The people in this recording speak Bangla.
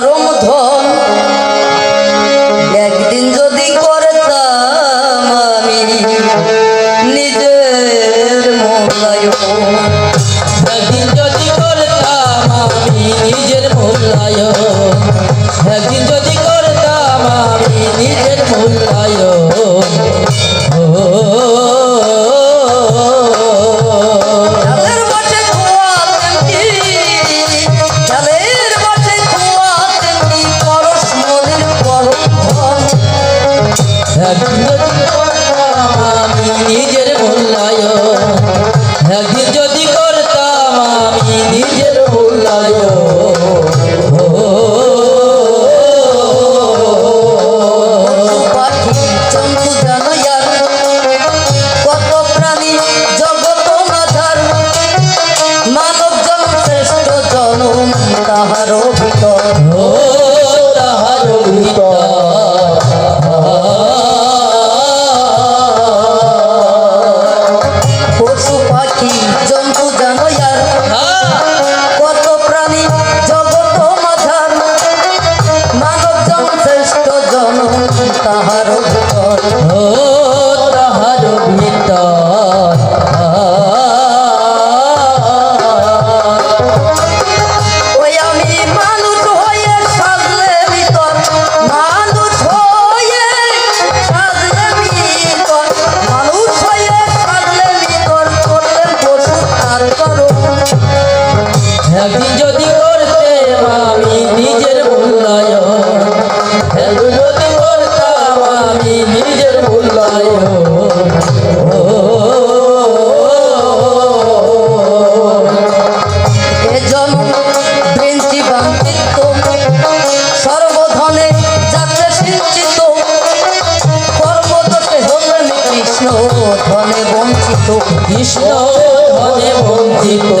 নরম ধর Oh. দান করো। যদি করতে আমি নিজের মূল্যায়ন। হ্যাপি যদি করতাম আমি নিজের মূল্যায়ন। সর্বধনে যাত্রা সিঞ্চিত কর্মদোষে হলেন কৃষ্ণ, ধনে বঞ্চিত কৃষ্ণ। পদে বঞ্চিত